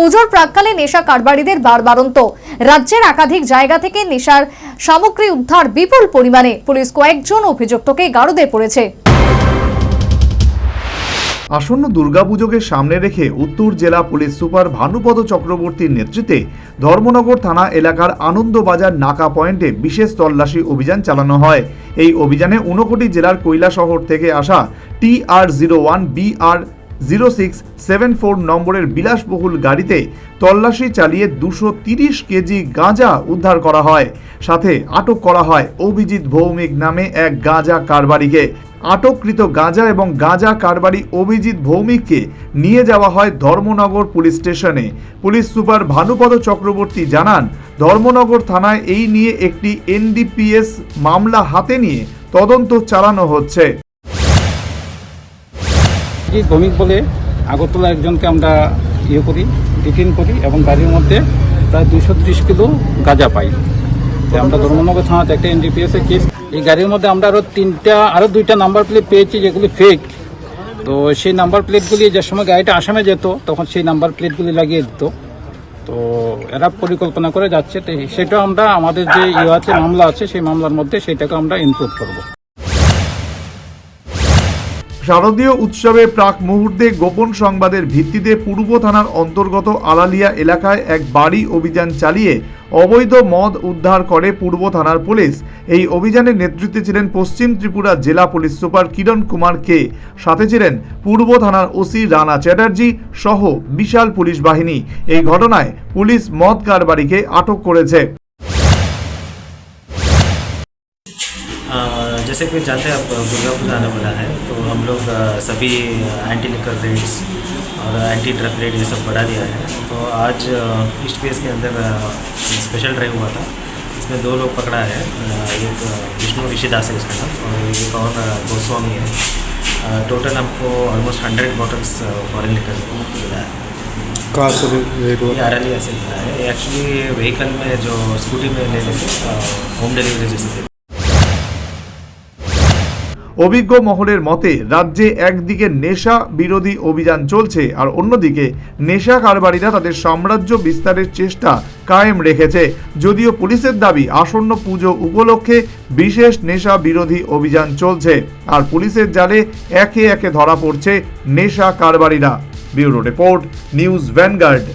পুজোর প্রাককালে নেশা কারবারিদের বারবারন্ত। রাজ্যের একাধিক জায়গা থেকে নেশার সামগ্রী উদ্ধার বিপুল পরিমাণে। পুলিশ কয়েকজন অভিযুক্তকে গারদে পড়েছে। আসন্ন দুর্গাপুজোকে সামনে রেখে উত্তর জেলা পুলিশ সুপার ভানুপদ চক্রবর্তীর নেতৃত্বে ধর্মনগর থানা এলাকার আনন্দবাজার নাকা পয়েন্টে বিশেষ তল্লাশি অভিযান চালানো হয়। এই অভিযানে ঊনকোটি জেলার কৈলাসহর থেকে আসা T R zero one B R zero six seven four নম্বরের বিলাসবহুল গাড়িতে তল্লাশি চালিয়ে দুশো তিরিশ কেজি গাঁজা উদ্ধার করা হয়। সাথে আটক করা হয় অভিজিৎ ভৌমিক নামে এক গাঁজা কারবারিকে। আটককৃত গাঁজা এবং গাঁজা কারবারি অভিজিৎ ভৌমিককে নিয়ে যাওয়া হয় ধর্মনগর পুলিশ স্টেশনে। পুলিশ সুপার ভানুপদ চক্রবর্তী জানান, ধর্মনগর থানায় এই নিয়ে একটি এনডিপিএস মামলা হাতে নিয়ে তদন্ত চালানো হচ্ছে। কি ভৌমিক বলে আগরতলা একজনকে আমরা ইয়ে করি ডিটেন করি এবং গাড়ির মধ্যে প্রায় দুইশো ত্রিশ কিলো গাঁজা পাই। আমরা ধর্মনগর থানাতে একটা এনডিপিএস এর কেস এই গাড়ির মধ্যে আমরা আরও তিনটা, আরও দুইটা নাম্বার প্লেট পেয়েছি যেগুলি ফেক তো সেই নাম্বার প্লেটগুলি যে সময় গাড়িটা আসামে যেত, তখন সেই নাম্বার প্লেটগুলি লাগিয়ে দিত। তো এরা পরিকল্পনা করে যাচ্ছে। সেটা আমরা, আমাদের যে ইয়ে আছে, মামলা আছে, সেই মামলার মধ্যে সেটাকে আমরা ইনক্লুড করব। শারদীয় উৎসবে প্রাক মুহূর্তে গোপন সংবাদের ভিত্তিতে পূর্ব থানার অন্তর্গত আলালিয়া এলাকায় এক বাড়ি অভিযান চালিয়ে অবৈধ মদ উদ্ধার করে পূর্ব থানার পুলিশ। এই অভিযানের নেতৃত্বে ছিলেন পশ্চিম ত্রিপুরা জেলা পুলিশ সুপার কিরণ কুমার কে। সাথে ছিলেন পূর্ব থানার ওসি রানা চ্যাটার্জি সহ বিশাল পুলিশ বাহিনী। এই ঘটনায় পুলিশ মদ কারবারিকে আটক করেছে। जैसे कि जानते हैं आप दुर्गा पूजा आने वाला है तो हम लोग सभी एंटी लिकर रेड्स और एंटी ड्रग रेड ये सब बढ़ा दिया है। तो आज ईस्ट पी के अंदर स्पेशल ड्राइव हुआ था। इसमें दो लोग पकड़ा है एक विष्णु ऋषिदास है उसका नाम और एक और गोस्वामी है। टोटल हमको almost hundred bottles foreign liquor मिला है। कहाँ से रेट ये आरलिया से मिला है। एक्चुअली व्हीकल में जो स्कूटी में ले लेते होम डिलीवरी जैसे অভিজ্ঞ মহলের মতে, রাজ্যে একদিকে নেশা বিরোধী অভিযান চলছে আর অন্যদিকে নেশা কারবারিরা তাদের সাম্রাজ্য বিস্তারের চেষ্টা কায়েম রেখেছে। যদিও পুলিশের দাবি, আসন্ন পুজো উপলক্ষে বিশেষ নেশা বিরোধী অভিযান চলছে আর পুলিশের জালে একে একে ধরা পড়ছে নেশা কারবারিরা। Bureau report, news Vanguard.